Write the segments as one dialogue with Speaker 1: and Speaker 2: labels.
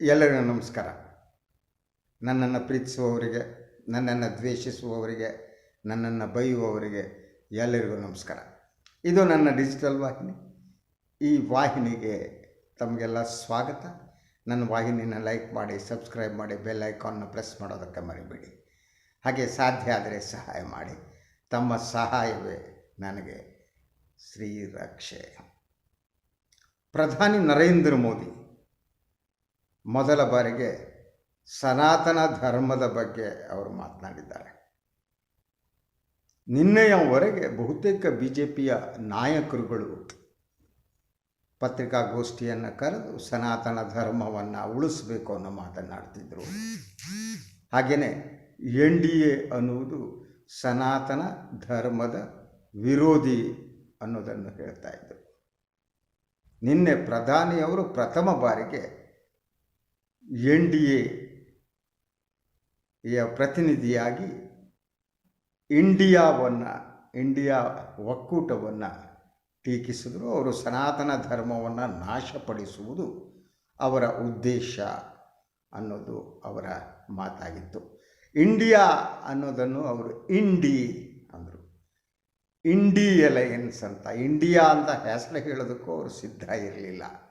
Speaker 1: ಎಲ್ಲರಿಗೂ ನಮಸ್ಕಾರ. ನನ್ನನ್ನು ಪ್ರೀತಿಸುವವರಿಗೆ, ನನ್ನನ್ನು ದ್ವೇಷಿಸುವವರಿಗೆ, ನನ್ನನ್ನು ಬೈಯುವವರಿಗೆ ಎಲ್ಲರಿಗೂ ನಮಸ್ಕಾರ. ಇದು ನನ್ನ ಡಿಜಿಟಲ್ ವಾಹಿನಿ. ಈ ವಾಹಿನಿಗೆ ತಮಗೆಲ್ಲ ಸ್ವಾಗತ. ನನ್ನ ವಾಹಿನಿನ ಲೈಕ್ ಮಾಡಿ, ಸಬ್ಸ್ಕ್ರೈಬ್ ಮಾಡಿ, ಬೆಲ್ ಐಕಾನ್ನ ಪ್ರೆಸ್ ಮಾಡೋದಕ್ಕೆ ಮರಿಬೇಡಿ. ಹಾಗೆ ಸಾಧ್ಯ ಆದರೆ ಸಹಾಯ ಮಾಡಿ. ತಮ್ಮ ಸಹಾಯವೇ ನನಗೆ ಶ್ರೀರಕ್ಷೆ ಪ್ರಧಾನಿ ನರೇಂದ್ರ ಮೋದಿ. ಮೊದಲ ಬಾರಿಗೆ ಸನಾತನ ಧರ್ಮದ ಬಗ್ಗೆ ಅವರು ಮಾತನಾಡಿದ್ದಾರೆ. ನಿನ್ನೆಯವರೆಗೆ ಬಹುತೇಕ ಬಿ ಜೆ ಪಿಯ ನಾಯಕರುಗಳು ಪತ್ರಿಕಾಗೋಷ್ಠಿಯನ್ನು ಕರೆದು ಸನಾತನ ಧರ್ಮವನ್ನು ಉಳಿಸಬೇಕು ಅನ್ನೋ ಮಾತನಾಡ್ತಿದ್ರು ಹಾಗೆಯೇ ಎನ್ ಡಿ ಎ ಅನ್ನುವುದು ಸನಾತನ ಧರ್ಮದ ವಿರೋಧಿ ಅನ್ನೋದನ್ನು ಹೇಳ್ತಾ ಇದ್ದರು ನಿನ್ನೆ ಪ್ರಧಾನಿಯವರು ಪ್ರಥಮ ಬಾರಿಗೆ ಎನ್ ಡಿ ಎಯ ಪ್ರತಿನಿಧಿಯಾಗಿ ಇಂಡಿಯಾವನ್ನು, ಇಂಡಿಯಾ ಒಕ್ಕೂಟವನ್ನು ಟೀಕಿಸಿದರು. ಅವರು ಸನಾತನ ಧರ್ಮವನ್ನು ನಾಶಪಡಿಸುವುದು ಅವರ ಉದ್ದೇಶ ಅನ್ನೋದು ಅವರ ಮಾತಾಗಿತ್ತು. ಇಂಡಿಯಾ ಅನ್ನೋದನ್ನು ಅವರು ಇಂಡಿ ಅಂದರು. ಇಂಡಿ ಎಲಯನ್ಸ್ ಅಂತ, ಇಂಡಿಯಾ ಅಂತ ಹೆಸರು ಹೇಳೋದಕ್ಕೂ ಅವರು ಸಿದ್ಧ ಇರಲಿಲ್ಲ.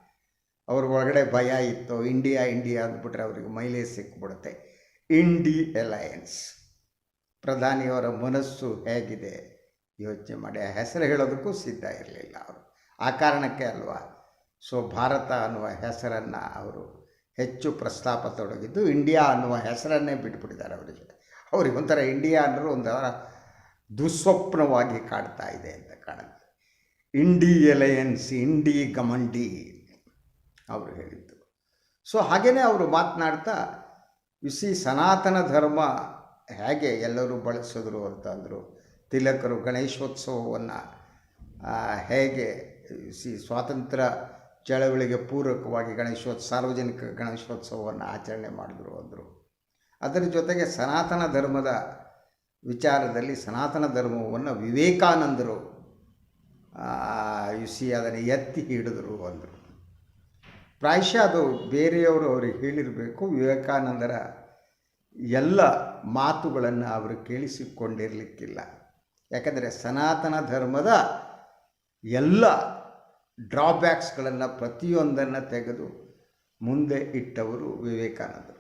Speaker 1: ಅವ್ರ ಒಳಗಡೆ ಭಯ ಇತ್ತು, ಇಂಡಿಯಾ ಇಂಡಿಯಾ ಅಂದ್ಬಿಟ್ರೆ ಅವರಿಗೆ ಮೈಲೇಜ್ ಸಿಕ್ಬಿಡುತ್ತೆ. INDI alliance. ಪ್ರಧಾನಿಯವರ ಮನಸ್ಸು ಹೇಗಿದೆ? ಯೋಚನೆ ಮಾಡಿ. ಆ ಹೆಸರು ಹೇಳೋದಕ್ಕೂ ಸಿದ್ಧ ಇರಲಿಲ್ಲ ಅವರು. ಆ ಕಾರಣಕ್ಕೆ ಅಲ್ವಾ? ಸೊ, ಭಾರತ ಅನ್ನುವ ಹೆಸರನ್ನು ಅವರು ಹೆಚ್ಚು ಪ್ರಸ್ತಾಪ ತೊಡಗಿದ್ದು, ಇಂಡಿಯಾ ಅನ್ನುವ ಹೆಸರನ್ನೇ ಬಿಟ್ಬಿಟ್ಟಿದ್ದಾರೆ ಅವರಿಗೆ ಅವ್ರಿಗೆ ಒಂಥರ ಇಂಡಿಯಾ ಅನ್ನೋರು ಒಂಥರ ದುಸ್ವಪ್ನವಾಗಿ ಕಾಡ್ತಾ ಇದೆ ಅಂತ ಕಾಣುತ್ತೆ. ಇಂಡಿ ಎಲಯನ್ಸ್ ಇಂಡಿ ಗಮಂಡಿ ಅವರು ಹೇಳಿದ್ದು. ಸೊ ಹಾಗೆಯೇ ಅವರು ಮಾತನಾಡ್ತಾ ಇಸಿ ಸನಾತನ ಧರ್ಮ ಹೇಗೆ ಎಲ್ಲರೂ ಬಳಸಿದ್ರು ಅಂತಂದರು. ತಿಲಕರು ಗಣೇಶೋತ್ಸವವನ್ನು ಹೇಗೆ ಸಿ ಸ್ವಾತಂತ್ರ್ಯ ಚಳವಳಿಗೆ ಪೂರಕವಾಗಿ ಗಣೇಶೋತ್ಸವ ಸಾರ್ವಜನಿಕ ಗಣೇಶೋತ್ಸವವನ್ನು ಆಚರಣೆ ಮಾಡಿದ್ರು ಅಂದರು. ಅದರ ಜೊತೆಗೆ ಸನಾತನ ಧರ್ಮದ ವಿಚಾರದಲ್ಲಿ ಸನಾತನ ಧರ್ಮವನ್ನು ವಿವೇಕಾನಂದರು ಸಿ ಅದನ್ನು ಎತ್ತಿ ಹಿಡಿದ್ರು ಅಂದರು. ಪ್ರಾಯಶಃ ಅದು ಬೇರೆಯವರು ಅವ್ರಿಗೆ ಹೇಳಿರಬೇಕು. ವಿವೇಕಾನಂದರ ಎಲ್ಲ ಮಾತುಗಳನ್ನು ಅವರು ಕೇಳಿಸಿಕೊಂಡಿರಲಿಕ್ಕಿಲ್ಲ. ಯಾಕಂದರೆ ಸನಾತನ ಧರ್ಮದ ಎಲ್ಲ ಡ್ರಾಬ್ಯಾಕ್ಸ್ಗಳನ್ನು ಪ್ರತಿಯೊಂದನ್ನು ತೆಗೆದು ಮುಂದೆ ಇಟ್ಟವರು ವಿವೇಕಾನಂದರು.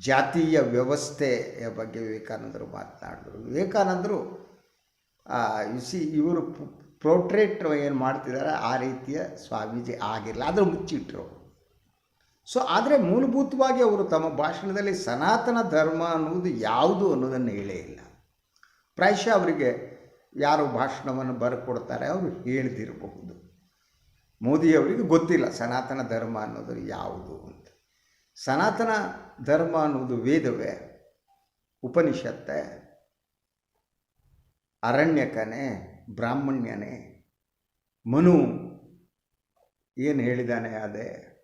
Speaker 1: ಜಾತೀಯ ವ್ಯವಸ್ಥೆಯ ಬಗ್ಗೆ ವಿವೇಕಾನಂದರು ಮಾತನಾಡಿದರು. ವಿವೇಕಾನಂದರು ಸಿ ಇವರು ಪ್ರೋಟ್ರೇಟ್ ಏನು ಮಾಡ್ತಿದ್ದಾರೆ ಆ ರೀತಿಯ ಸ್ವಾಮೀಜಿ ಆಗಿರಲಿಲ್ಲ. ಆದರೂ ಮುಚ್ಚಿಟ್ರು. ಸೊ ಆದರೆ ಮೂಲಭೂತವಾಗಿ ಅವರು ತಮ್ಮ ಭಾಷಣದಲ್ಲಿ ಸನಾತನ ಧರ್ಮ ಅನ್ನುವುದು ಯಾವುದು ಅನ್ನೋದನ್ನು ಹೇಳೇ ಇಲ್ಲ. ಪ್ರಾಯಶಃ ಅವರಿಗೆ ಯಾರು ಭಾಷಣವನ್ನು ಬರ್ಕೊಡ್ತಾರೆ, ಅವರು ಹೇಳ್ದಿರಬಹುದು ಮೋದಿಯವರಿಗೆ ಗೊತ್ತಿಲ್ಲ ಸನಾತನ ಧರ್ಮ ಅನ್ನೋದು ಯಾವುದು ಅಂತ. ಸನಾತನ ಧರ್ಮ ಅನ್ನೋದು ವೇದವೇ, ಉಪನಿಷತ್ತೆ, ಅರಣ್ಯಕನೇ, ಬ್ರಾಹ್ಮಣ್ಯನೇ, ಮನು, ಏನು ಹೇಳಿದಾನೆ ಅದೇ.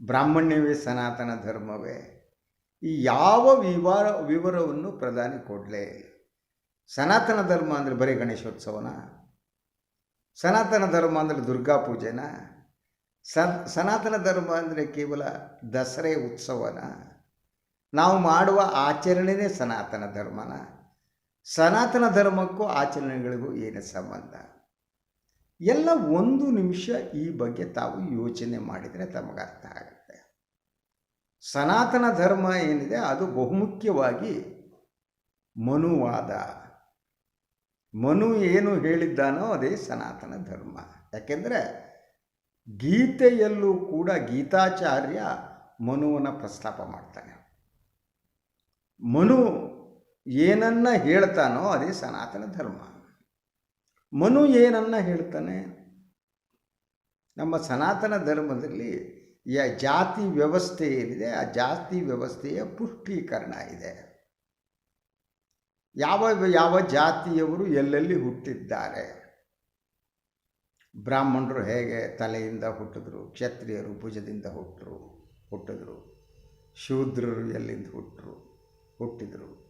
Speaker 1: ಬ್ರಾಹ್ಮಣ್ಯವೇ ಸನಾತನ ಧರ್ಮವೇ. ಈ ಯಾವ ವಿವರ, ವಿವರವನ್ನು ಪ್ರಧಾನಿ ಕೊಡಲೇ ಸನಾತನ ಧರ್ಮ ಅಂದರೆ ಬರೀ ಗಣೇಶೋತ್ಸವನ? ಸನಾತನ ಧರ್ಮ ಅಂದರೆ ದುರ್ಗಾ ಪೂಜೆನ? ಸನಾತನ ಧರ್ಮ ಅಂದರೆ ಕೇವಲ ದಸರೆ ಉತ್ಸವನ? ನಾವು ಮಾಡುವ ಆಚರಣೆನೇ ಸನಾತನ ಧರ್ಮನ? ಸನಾತನ ಧರ್ಮಕ್ಕೂ ಆಚರಣೆಗಳಿಗೂ ಏನು ಸಂಬಂಧ? ಎಲ್ಲ ಒಂದು ನಿಮಿಷ ಈ ಬಗ್ಗೆ ತಾವು ಯೋಚನೆ ಮಾಡಿದರೆ ತಮಗೆ ಅರ್ಥ ಆಗುತ್ತೆ. ಸನಾತನ ಧರ್ಮ ಏನಿದೆ ಅದು ಬಹುಮುಖ್ಯವಾಗಿ ಮನುವಾದ. ಮನು ಏನು ಹೇಳಿದ್ದಾನೋ ಅದೇ ಸನಾತನ ಧರ್ಮ. ಯಾಕೆಂದರೆ ಗೀತೆಯಲ್ಲೂ ಕೂಡ ಗೀತಾಚಾರ್ಯ ಮನುವನ್ನು ಪ್ರಸ್ತಾಪ ಮಾಡ್ತಾನೆ. ಮನು ಏನನ್ನ ಹೇಳ್ತಾನೋ ಅದೇ ಸನಾತನ ಧರ್ಮ. ಮನು ಏನನ್ನ ಹೇಳ್ತಾನೆ? ನಮ್ಮ ಸನಾತನ ಧರ್ಮದಲ್ಲಿ ಯ ಜಾತಿ ವ್ಯವಸ್ಥೆ ಏನಿದೆ, ಆ ಜಾತಿ ವ್ಯವಸ್ಥೆಯ ಪುಷ್ಟೀಕರಣ ಇದೆ. ಯಾವ ಯಾವ ಜಾತಿಯವರು ಎಲ್ಲೆಲ್ಲಿ ಹುಟ್ಟಿದ್ದಾರೆ? ಬ್ರಾಹ್ಮಣರು ಹೇಗೆ ತಲೆಯಿಂದ ಹುಟ್ಟಿದ್ರು, ಕ್ಷತ್ರಿಯರು ಭುಜದಿಂದ ಹುಟ್ಟರು ಹುಟ್ಟಿದ್ರು, ಶೂದ್ರರು ಎಲ್ಲಿಂದ ಹುಟ್ಟರು ಹುಟ್ಟಿದರು?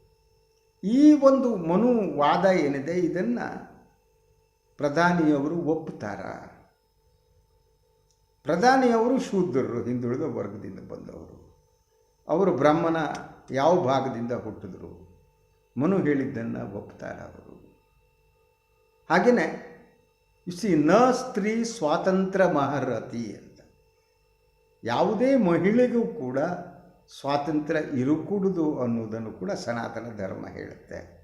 Speaker 1: ಈ ಒಂದು ಮನುವಾದ ಏನಿದೆ, ಇದನ್ನು ಪ್ರಧಾನಿಯವರು ಒಪ್ಪುತ್ತಾರ. ಪ್ರಧಾನಿಯವರು ಶೂದ್ರರು, ಹಿಂದುಳಿದ ವರ್ಗದಿಂದ ಬಂದವರು. ಅವರು ಬ್ರಹ್ಮನ ಯಾವ ಭಾಗದಿಂದ ಹುಟ್ಟಿದ್ರು? ಮನು ಹೇಳಿದ್ದನ್ನು ಒಪ್ತಾರೆ ಅವರು. ಹಾಗೆಯೇ ಸಿ ನ ಸ್ತ್ರೀ ಸ್ವಾತಂತ್ರ್ಯ ಮಹರತಿ ಅಂತ. ಯಾವುದೇ ಮಹಿಳೆಗೂ ಕೂಡ ಸ್ವಾತಂತ್ರ್ಯ ಇರುಕೂಡುದು ಅನ್ನೋದನ್ನು ಕೂಡ ಸನಾತನ ಧರ್ಮ ಹೇಳುತ್ತೆ.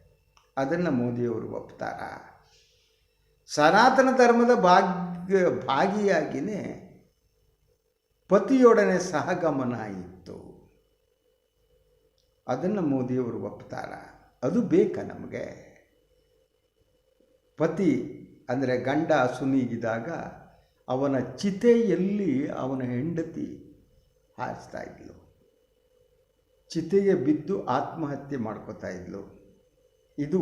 Speaker 1: ಅದನ್ನು ಮೋದಿಯವರು ಒಪ್ತಾರ ಸನಾತನ ಧರ್ಮದ ಭಾಗ್ಯ ಭಾಗಿಯಾಗಿಯೇ ಪತಿಯೊಡನೆ ಸಹಗಮನ ಇತ್ತು. ಅದನ್ನು ಮೋದಿಯವರು ಒಪ್ತಾರ. ಅದು ಬೇಕಾ ನಮಗೆ? ಪತಿ ಅಂದರೆ ಗಂಡ ಸುನೀಗಿದಾಗ ಅವನ ಚಿತೆಯಲ್ಲಿ ಅವನ ಹೆಂಡತಿ ಹಾರಿಸ್ತಾ ಇದ್ಲು. ಚಿತೆಗೆ ಬಿದ್ದು ಆತ್ಮಹತ್ಯೆ ಮಾಡ್ಕೋತಾ ಇದ್ಲು. ಇದು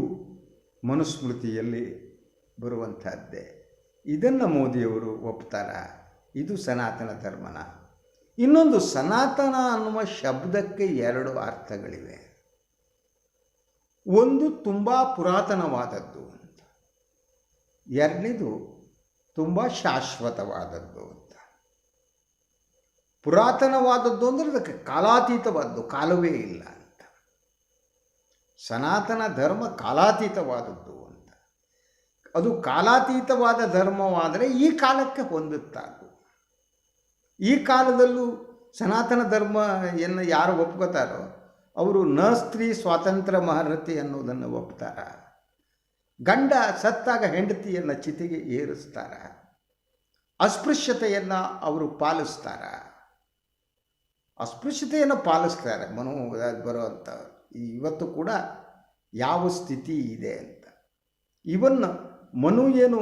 Speaker 1: ಮನುಸ್ಮೃತಿಯಲ್ಲಿ ಬರುವಂಥದ್ದೇ. ಇದನ್ನು ಮೋದಿಯವರು ಒಪ್ತಾರ? ಇದು ಸನಾತನ ಧರ್ಮನ. ಇನ್ನೊಂದು ಸನಾತನ ಅನ್ನುವ ಶಬ್ದಕ್ಕೆ ಎರಡು ಅರ್ಥಗಳಿವೆ. ಒಂದು ತುಂಬ ಪುರಾತನವಾದದ್ದು. ಅಂತ ಎರಡನೇದು ತುಂಬ ಶಾಶ್ವತವಾದದ್ದು ಅಂತ. ಪುರಾತನವಾದದ್ದು ಅಂದರೆ ಅದಕ್ಕೆ ಕಾಲಾತೀತವಾದದ್ದು ಕಾಲವೇ ಇಲ್ಲ ಅಂತ. ಸನಾತನ ಧರ್ಮ ಕಾಲಾತೀತವಾದದ್ದು. ಅದು ಕಾಲಾತೀತವಾದ ಧರ್ಮವಾದರೆ ಈ ಕಾಲಕ್ಕೆ ಹೊಂದುತ್ತಾಗು. ಈ ಕಾಲದಲ್ಲೂ ಸನಾತನ ಧರ್ಮ ಎನ್ನು ಯಾರು ಒಪ್ಕೋತಾರೋ ಅವರು ನ ಸ್ತ್ರೀ ಸ್ವಾತಂತ್ರ್ಯ ಮಹಾರತಿ ಅನ್ನೋದನ್ನು ಒಪ್ತಾರ. ಗಂಡ ಸತ್ತಾಗ ಹೆಂಡತಿಯನ್ನು ಚಿತೆಗೆ ಏರಿಸ್ತಾರ. ಅಸ್ಪೃಶ್ಯತೆಯನ್ನು ಅವರು ಪಾಲಿಸ್ತಾರ. ಅಸ್ಪೃಶ್ಯತೆಯನ್ನು ಪಾಲಿಸ್ತಾರೆ ಮನೋ ಬರುವಂಥ ಇವತ್ತು ಕೂಡ ಯಾವ ಸ್ಥಿತಿ ಇದೆ ಅಂತ. ಇವನ್ ಮನು ಏನು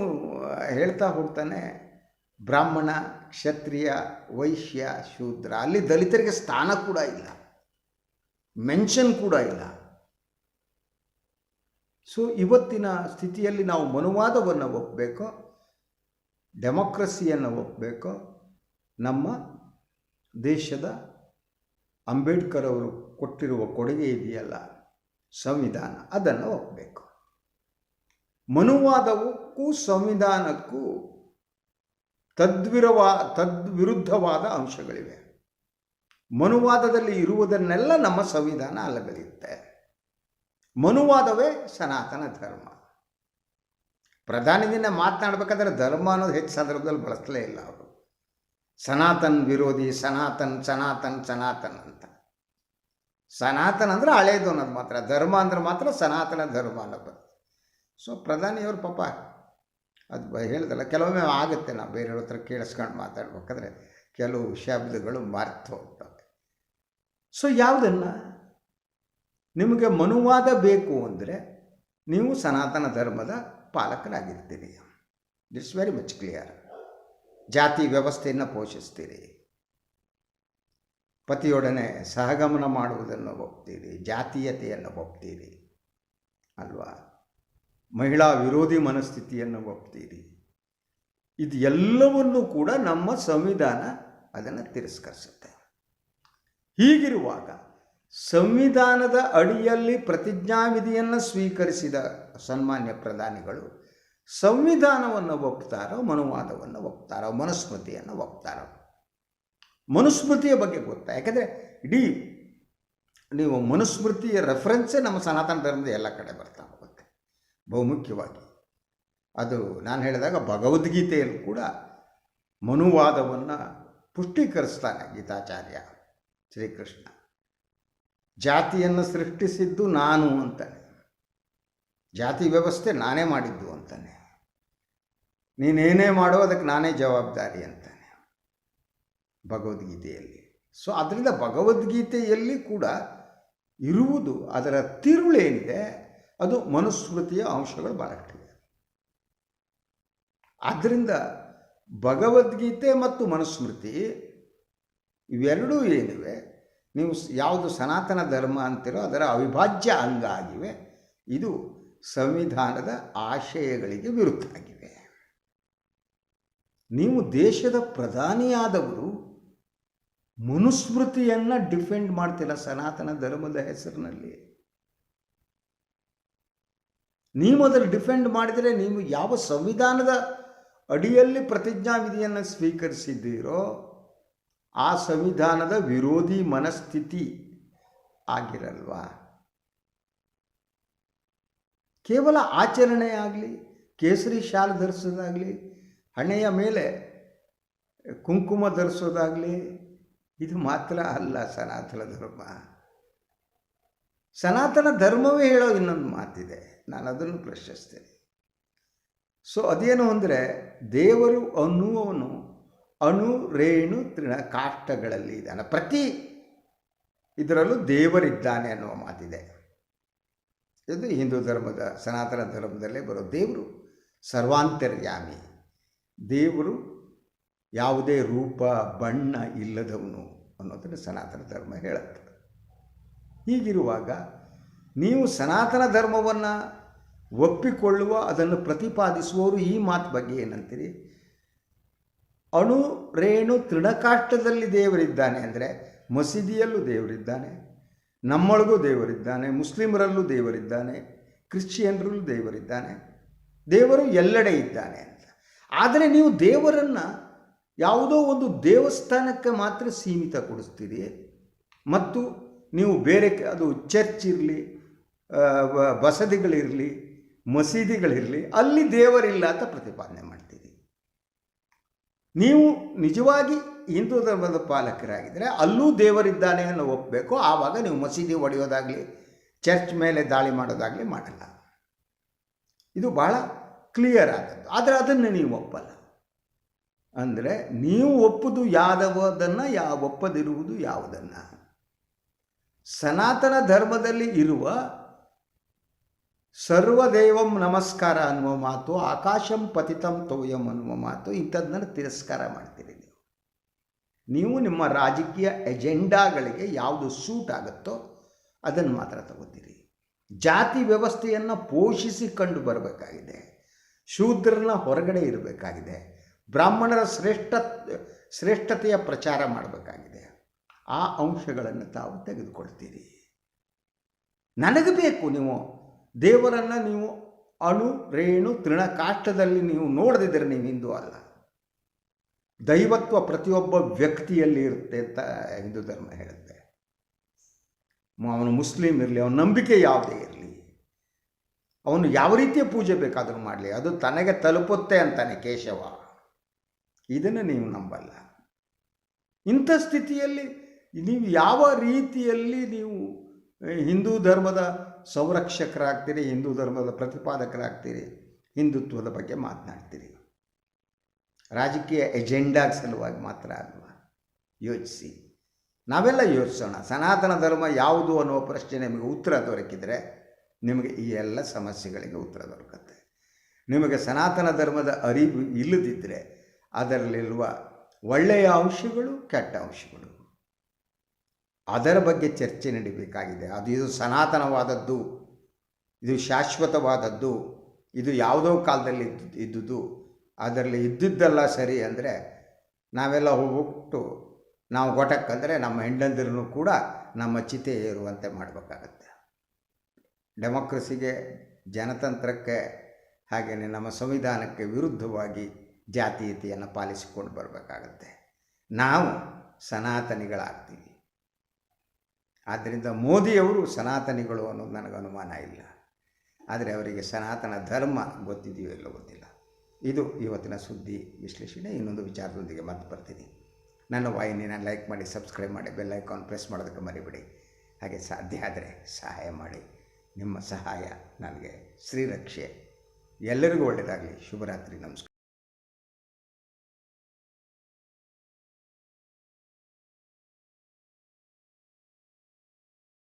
Speaker 1: ಹೇಳ್ತಾ ಹೋಗ್ತಾನೆ, ಬ್ರಾಹ್ಮಣ, ಕ್ಷತ್ರಿಯ, ವೈಶ್ಯ, ಶೂದ್ರ. ಅಲ್ಲಿ ದಲಿತರಿಗೆ ಸ್ಥಾನ ಕೂಡ ಇಲ್ಲ. ಮೆನ್ಷನ್ ಕೂಡ ಇಲ್ಲ. ಸೊ, ಇವತ್ತಿನ ಸ್ಥಿತಿಯಲ್ಲಿ ನಾವು ಮನುವಾದವನ್ನು ಒಪ್ಪಬೇಕು ಡೆಮೊಕ್ರಸಿಯನ್ನು ಒಪ್ಪಬೇಕು ನಮ್ಮ ದೇಶದ ಅಂಬೇಡ್ಕರ್ ಅವರು ಕೊಟ್ಟಿರುವ ಕೊಡುಗೆ ಇದೆಯಲ್ಲ, ಸಂವಿಧಾನ, ಅದನ್ನು ಒಪ್ಪಬೇಕು ಮನುವಾದಕ್ಕೂ ಸಂವಿಧಾನಕ್ಕೂ ತದ್ವಿರವ, ತದ್ವಿರುದ್ಧವಾದ ಅಂಶಗಳಿವೆ. ಮನುವಾದದಲ್ಲಿ ಇರುವುದನ್ನೆಲ್ಲ ನಮ್ಮ ಸಂವಿಧಾನ ಅಲ್ಲಗಳಿತ್ತೆ ಮನುವಾದವೇ ಸನಾತನ ಧರ್ಮ. ಪ್ರಧಾನಿದಿಂದ ಮಾತನಾಡಬೇಕಾದ್ರೆ ಧರ್ಮ ಅನ್ನೋದು ಹೆಚ್ಚು ಸಂದರ್ಭದಲ್ಲಿ ಬಳಸಲೇ ಇಲ್ಲ ಅವರು. ಸನಾತನ್ ವಿರೋಧಿ, ಸನಾತನ್ ಸನಾತನ್ ಸನಾತನ್ ಅಂತ. ಸನಾತನ ಅಂದರೆ ಹಳೇದು ಅನ್ನೋದು ಮಾತ್ರ. ಧರ್ಮ ಅಂದ್ರೆ ಮಾತ್ರ ಸನಾತನ ಧರ್ಮ ಅನ್ನೋದು ಸೊ ಪ್ರಧಾನಿಯವರು ಪಾಪ, ಅದು ಹೇಳಿದಲ್ಲ ಕೆಲವೊಮ್ಮೆ ಆಗುತ್ತೆ ನಾವು ಬೇರೆಯವ್ರ ಹತ್ರ ಕೇಳಿಸ್ಕೊಂಡು ಮಾತಾಡ್ಬೇಕಾದ್ರೆ ಕೆಲವು ಶಬ್ದಗಳು ಮರ್ತು ಹೋಗ್ತವೆ ಸೊ ಯಾವುದನ್ನು? ನಿಮಗೆ ಮನುವಾದ ಬೇಕು ಅಂದರೆ ನೀವು ಸನಾತನ ಧರ್ಮದ ಪಾಲಕರಾಗಿರ್ತೀರಿ. ಇಟ್ಸ್ ವೆರಿ ಮಚ್ ಕ್ಲಿಯರ್ ಜಾತಿ ವ್ಯವಸ್ಥೆಯನ್ನು ಪೋಷಿಸ್ತೀರಿ. ಪತಿಯೊಡನೆ ಸಹಗಮನ ಮಾಡುವುದನ್ನು ಒಪ್ತೀರಿ, ಜಾತೀಯತೆಯನ್ನು ಒಪ್ತೀರಿ. ಅಲ್ವಾ? ಮಹಿಳಾ ವಿರೋಧಿ ಮನಸ್ಥಿತಿಯನ್ನು ಒಪ್ತೀರಿ. ಇದು ಎಲ್ಲವನ್ನೂ ಕೂಡ ನಮ್ಮ ಸಂವಿಧಾನ ಅದನ್ನು ತಿರಸ್ಕರಿಸುತ್ತೆ. ಹೀಗಿರುವಾಗ ಸಂವಿಧಾನದ ಅಡಿಯಲ್ಲಿ ಪ್ರತಿಜ್ಞಾವಿಧಿಯನ್ನು ಸ್ವೀಕರಿಸಿದ ಸನ್ಮಾನ್ಯ ಪ್ರಧಾನಿಗಳು ಸಂವಿಧಾನವನ್ನು ಒಪ್ತಾರೋ, ಮನುವಾದವನ್ನು ಒಪ್ತಾರೋ, ಮನುಸ್ಮೃತಿಯನ್ನು ಒಪ್ತಾರೋ? ಮನುಸ್ಮೃತಿಯ ಬಗ್ಗೆ ಗೊತ್ತಾ? ಯಾಕಂದರೆ ಇಡೀ ನೀವು ಮನುಸ್ಮೃತಿಯ ರೆಫರೆನ್ಸೇ ನಮ್ಮ ಸನಾತನ ಧರ್ಮದ ಎಲ್ಲ ಕಡೆ ಬರ್ತಾ ಹೋಗುತ್ತೆ. ಬಹುಮುಖ್ಯವಾಗಿ. ಅದು ನಾನು ಹೇಳಿದಾಗ ಭಗವದ್ಗೀತೆಯಲ್ಲಿ ಕೂಡ ಮನುವಾದವನ್ನು ಪುಷ್ಟೀಕರಿಸ್ತಾನೆ ಗೀತಾಚಾರ್ಯ ಶ್ರೀಕೃಷ್ಣ. ಜಾತಿಯನ್ನು ಸೃಷ್ಟಿಸಿದ್ದು ನಾನು ಅಂತಾನೆ. ಜಾತಿ ವ್ಯವಸ್ಥೆ ನಾನೇ ಮಾಡಿದ್ದು ಅಂತಾನೆ. ನೀನೇನೇ ಮಾಡೋ ಅದಕ್ಕೆ ನಾನೇ ಜವಾಬ್ದಾರಿ ಅಂತಾನೆ ಭಗವದ್ಗೀತೆಯಲ್ಲಿ. ಸೊ ಅದರಿಂದ ಭಗವದ್ಗೀತೆಯಲ್ಲಿ ಕೂಡ ಇರುವುದು ಅದರ ತಿರುಳೇನಿದೆ. ಅದು ಮನುಸ್ಮೃತಿಯ ಅಂಶಗಳು ಭಾಳಷ್ಟಿವೆ ಆದ್ದರಿಂದ ಭಗವದ್ಗೀತೆ ಮತ್ತು ಮನುಸ್ಮೃತಿ ಇವೆರಡೂ ಏನಿವೆ? ನೀವು ಯಾವುದು ಸನಾತನ ಧರ್ಮ ಅಂತಿರೋ ಅದರ ಅವಿಭಾಜ್ಯ ಅಂಗ ಆಗಿವೆ. ಇದು ಸಂವಿಧಾನದ ಆಶಯಗಳಿಗೆ ವಿರುದ್ಧ ಆಗಿವೆ ನೀವು ದೇಶದ ಪ್ರಧಾನಿಯಾದವರು ಮನುಸ್ಮೃತಿಯನ್ನು ಡಿಫೆಂಡ್ ಮಾಡ್ತಿಲ್ಲ ಸನಾತನ ಧರ್ಮದ ಹೆಸರಿನಲ್ಲಿ. ನೀವು ಅದನ್ನು ಡಿಫೆಂಡ್ ಮಾಡಿದರೆ ನೀವು ಯಾವ ಸಂವಿಧಾನದ ಅಡಿಯಲ್ಲಿ ಪ್ರತಿಜ್ಞಾವಿಧಿಯನ್ನು ಸ್ವೀಕರಿಸಿದ್ದೀರೋ ಆ ಸಂವಿಧಾನದ ವಿರೋಧಿ ಮನಸ್ಥಿತಿ ಆಗಿರಲ್ವಾ? ಕೇವಲ ಆಚರಣೆ ಕೇಸರಿ ಶಾಲು ಧರಿಸೋದಾಗಲಿ, ಹಣೆಯ ಮೇಲೆ ಕುಂಕುಮ ಧರಿಸೋದಾಗಲಿ, ಇದು ಮಾತ್ರ ಅಲ್ಲ ಸನಾತನ ಧರ್ಮ. ಸನಾತನ ಧರ್ಮವೇ ಹೇಳೋ ಇನ್ನೊಂದು ಮಾತಿದೆ. ನಾನು ಅದನ್ನು ಪ್ರಶ್ನಿಸ್ತೇನೆ. ಸೊ ಅದೇನು ಅಂದರೆ ದೇವರು ಅನ್ನುವನು ಅಣು, ರೇಣು, ತೃಣ ಕಾಷ್ಟಗಳಲ್ಲಿ ಇದ್ದಾನೆ. ಪ್ರತಿ ಇದರಲ್ಲೂ ದೇವರಿದ್ದಾನೆ ಅನ್ನುವ ಮಾತಿದೆ. ಇದು ಹಿಂದೂ ಧರ್ಮದ, ಸನಾತನ ಧರ್ಮದಲ್ಲೇ ಬರೋ ದೇವರು ಸರ್ವಾಂತರ್ಯಾಮಿ. ದೇವರು ಯಾವುದೇ ರೂಪ, ಬಣ್ಣ ಇಲ್ಲದವನು ಅನ್ನೋದನ್ನು ಸನಾತನ ಧರ್ಮ ಹೇಳುತ್ತೆ. ಹೀಗಿರುವಾಗ ನೀವು ಸನಾತನ ಧರ್ಮವನ್ನು ಒಪ್ಪಿಕೊಳ್ಳುವ, ಅದನ್ನು ಪ್ರತಿಪಾದಿಸುವವರು ಈ ಮಾತು ಬಗ್ಗೆ ಏನಂತೀರಿ? ಅಣು, ರೇಣು ತೃಣಕಾಷ್ಟದಲ್ಲಿ ದೇವರಿದ್ದಾನೆ ಅಂದರೆ ಮಸೀದಿಯಲ್ಲೂ ದೇವರಿದ್ದಾನೆ, ನಮ್ಮೊಳಗೂ ದೇವರಿದ್ದಾನೆ, ಮುಸ್ಲಿಮರಲ್ಲೂ ದೇವರಿದ್ದಾನೆ, ಕ್ರಿಶ್ಚಿಯನ್ರಲ್ಲೂ ದೇವರಿದ್ದಾನೆ, ದೇವರು ಎಲ್ಲೆಡೆ ಇದ್ದಾನೆ ಅಂತ. ಆದರೆ ನೀವು ದೇವರನ್ನು ಯಾವುದೋ ಒಂದು ದೇವಸ್ಥಾನಕ್ಕೆ ಮಾತ್ರ ಸೀಮಿತಗೊಳಿಸ್ತೀರಿ ಮತ್ತು ನೀವು ಬೇರೆ ಅದು ಚರ್ಚ್ ಇರಲಿ ಬಸದಿಗಳಿರಲಿ, ಮಸೀದಿಗಳಿರಲಿ, ಅಲ್ಲಿ ದೇವರಿಲ್ಲ ಅಂತ ಪ್ರತಿಪಾದನೆ ಮಾಡ್ತೀರಿ. ನೀವು ನಿಜವಾಗಿ ಹಿಂದೂ ಧರ್ಮದ ಪಾಲಕರಾಗಿದ್ದರೆ ಅಲ್ಲೂ ದೇವರಿದ್ದಾನೆ ಅನ್ನೋ ಒಪ್ಪಬೇಕು ಆವಾಗ ನೀವು ಮಸೀದಿ ಒಡೆಯೋದಾಗಲಿ, ಚರ್ಚ್ ಮೇಲೆ ದಾಳಿ ಮಾಡೋದಾಗಲಿ ಮಾಡಲ್ಲ. ಇದು ಭಾಳ ಕ್ಲಿಯರ್ ಆದದ್ದು. ಆದರೆ ಅದನ್ನು ನೀವು ಒಪ್ಪಲ್ಲ. ಅಂದರೆ ನೀವು ಒಪ್ಪುದು ಯಾವುದನ್ನು ಯಾ, ಒಪ್ಪದಿರುವುದು ಯಾವುದನ್ನು. ಸನಾತನ ಧರ್ಮದಲ್ಲಿ ಇರುವ ಸರ್ವದೇವಂ ನಮಸ್ಕಾರ ಅನ್ನುವ ಮಾತು, ಆಕಾಶಂ ಪತಿತಂ ತೋಯಂ ಅನ್ನುವ ಮಾತು, ಇಂಥದ್ದನ್ನು ತಿರಸ್ಕಾರ ಮಾಡ್ತೀರಿ ನೀವು. ನೀವು ನಿಮ್ಮ ರಾಜಕೀಯ ಎಜೆಂಡಾಗಳಿಗೆ ಯಾವುದು ಸೂಟ್ ಆಗುತ್ತೋ ಅದನ್ನು ಮಾತ್ರ ತಗೋತೀರಿ. ಜಾತಿ ವ್ಯವಸ್ಥೆಯನ್ನು ಪೋಷಿಸಿ ಕಂಡು ಬರಬೇಕಾಗಿದೆ. ಶೂದ್ರನ ಹೊರಗಡೆ ಇರಬೇಕಾಗಿದೆ. ಬ್ರಾಹ್ಮಣರ ಶ್ರೇಷ್ಠ, ಶ್ರೇಷ್ಠತೆಯ ಪ್ರಚಾರ ಮಾಡಬೇಕಾಗಿದೆ. ಆ ಅಂಶಗಳನ್ನು ತಾವು ತೆಗೆದುಕೊಳ್ತೀರಿ. ನನಗೆ ಬೇಕು ನೀವು ದೇವರನ್ನು ನೀವು ಅಣು, ರೇಣು ತೃಣಕಾಷ್ಟದಲ್ಲಿ ನೀವು ನೋಡದಿದ್ದರೆ ನೀವು ಹಿಂದೂ ಅಲ್ಲ. ದೈವತ್ವ ಪ್ರತಿಯೊಬ್ಬ ವ್ಯಕ್ತಿಯಲ್ಲಿ ಇರುತ್ತೆ ಅಂತ ಹಿಂದೂ ಧರ್ಮ ಹೇಳುತ್ತೆ. ಅವನು ಮುಸ್ಲಿಂ ಇರಲಿ, ಅವನ ನಂಬಿಕೆ ಯಾವುದೇ ಇರಲಿ. ಅವನು ಯಾವ ರೀತಿಯ ಪೂಜೆ ಬೇಕಾದರೂ ಮಾಡಲಿ, ಅದು ತನಗೆ ತಲುಪುತ್ತೆ ಅಂತಾನೆ ಕೇಶವ. ಇದನ್ನು ನೀವು ನಂಬಲ್ಲ. ಇಂಥ ಸ್ಥಿತಿಯಲ್ಲಿ ನೀವು ಯಾವ ರೀತಿಯಲ್ಲಿ ನೀವು ಹಿಂದೂ ಧರ್ಮದ ಸಂರಕ್ಷಕರಾಗ್ತೀರಿ, ಹಿಂದೂ ಧರ್ಮದ ಪ್ರತಿಪಾದಕರಾಗ್ತೀರಿ, ಹಿಂದುತ್ವದ ಬಗ್ಗೆ ಮಾತನಾಡ್ತೀರಿ. ರಾಜಕೀಯ ಎಜೆಂಡಾಗ ಸಲುವಾಗಿ ಮಾತ್ರ ಅಲ್ವ? ಯೋಚಿಸಿ. ನಾವೆಲ್ಲ ಯೋಚಿಸೋಣ. ಸನಾತನ ಧರ್ಮ ಯಾವುದು ಅನ್ನುವ ಪ್ರಶ್ನೆ ನಿಮಗೆ ಉತ್ತರ ದೊರಕಿದರೆ ನಿಮಗೆ ಈ ಎಲ್ಲ ಸಮಸ್ಯೆಗಳಿಗೆ ಉತ್ತರ ದೊರಕುತ್ತೆ. ನಿಮಗೆ ಸನಾತನ ಧರ್ಮದ ಅರಿವು ಇಲ್ಲದಿದ್ದರೆ ಅದರಲ್ಲಿರುವ ಒಳ್ಳೆಯ ಅಂಶಗಳು ಕೆಟ್ಟ ಅಂಶಗಳು. ಅದರ ಬಗ್ಗೆ ಚರ್ಚೆ ನಡೀಬೇಕಾಗಿದೆ. ಅದು ಇದು ಸನಾತನವಾದದ್ದು, ಇದು ಶಾಶ್ವತವಾದದ್ದು, ಇದು ಯಾವುದೋ ಕಾಲದಲ್ಲಿ ಇದ್ದು, ಇದ್ದುದು. ಅದರಲ್ಲಿ ಇದ್ದಿದ್ದಲ್ಲ ಸರಿ ಅಂದರೆ ನಾವೆಲ್ಲ ಹೋಗ್ಬಿಟ್ಟು ನಾವು ಗೊಟಕ್ಕಂದರೆ ನಮ್ಮ ಹೆಂಡಂದಿರನ್ನು ಕೂಡ ನಮ್ಮ ಚಿತೆ ಏರುವಂತೆ ಮಾಡಬೇಕಾಗತ್ತೆ. ಡೆಮೊಕ್ರಸಿಗೆ, ಜನತಂತ್ರಕ್ಕೆ ಹಾಗೆಯೇ ನಮ್ಮ ಸಂವಿಧಾನಕ್ಕೆ ವಿರುದ್ಧವಾಗಿ ಜಾತೀಯತೆಯನ್ನು ಪಾಲಿಸಿಕೊಂಡು ಬರಬೇಕಾಗತ್ತೆ. ನಾವು ಸನಾತನಿಗಳಾಗ್ತೀವಿ. ಆದ್ದರಿಂದ ಮೋದಿಯವರು ಸನಾತನಿಗಳು ಅನ್ನೋದು ನನಗೆ ಅನುಮಾನ ಇಲ್ಲ. ಆದರೆ ಅವರಿಗೆ ಸನಾತನ ಧರ್ಮ ಗೊತ್ತಿದೆಯೋ ಇಲ್ಲೋ ಗೊತ್ತಿಲ್ಲ. ಇದು ಇವತ್ತಿನ ಸುದ್ದಿ ವಿಶ್ಲೇಷಣೆ. ಇನ್ನೊಂದು ವಿಚಾರದೊಂದಿಗೆ ಮತ್ತೆ ಬರ್ತೀನಿ. ನನ್ನ ವಾಹಿನಿನ ಲೈಕ್ ಮಾಡಿ, ಸಬ್ಸ್ಕ್ರೈಬ್ ಮಾಡಿ, ಬೆಲ್ ಐಕಾನ್ ಪ್ರೆಸ್ ಮಾಡೋದಕ್ಕೆ ಮರಿಬೇಡಿ. ಹಾಗೆ ಸಾಧ್ಯ ಆದರೆ ಸಹಾಯ ಮಾಡಿ. ನಿಮ್ಮ ಸಹಾಯ ನನಗೆ ಶ್ರೀರಕ್ಷೆ. ಎಲ್ಲರಿಗೂ ಒಳ್ಳೆಯದಾಗಲಿ. ಶುಭರಾತ್ರಿ. ನಮಸ್ಕಾರ.